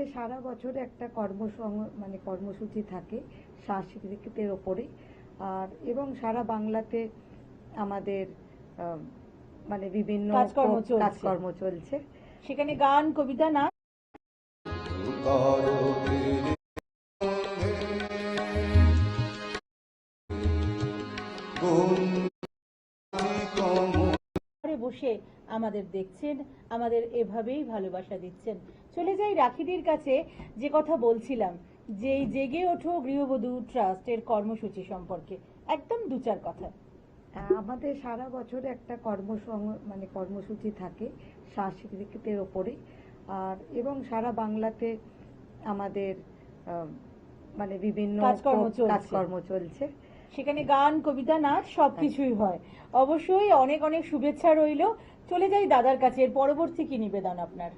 আমাদের সারা বছর একটা কর্মসং মানে কর্মসূচি থাকে সাংস্কৃতিকের ওপরে। আর এবং সারা বাংলাতে আমাদের আহ, মানে বিভিন্ন কাজকর্ম চলছে। কাজকর্ম চলছে। সেখানে গান কবিতা নাচ। ঘরে বসে আমাদের দেখছেন আমাদের এভাবেই ভালোবাসা দিচ্ছেন। চলে যাই রাখিদির কাছে যে কথা বলছিলাম যে জেগে ওঠো গৃহবধূ ট্রাস্টের কর্মসূচি সম্পর্কে। একদম দু চার কথা আমাদের সারা বছর একটা কর্মসং মানে কর্মসূচি থাকে সাংস্কৃতিকের ওপরে। আর এবং সারা বাংলাতে আমাদের মানে বিভিন্ন কাজকর্ম চলছে। সেখানে গান, কবিতা, নাচ সব কিছুই হয়। অবশ্যই অনেক অনেক শুভেচ্ছা রইল। চলে যাই দাদার কাছে। এর পরবর্তী কি নিবেদন আপনার?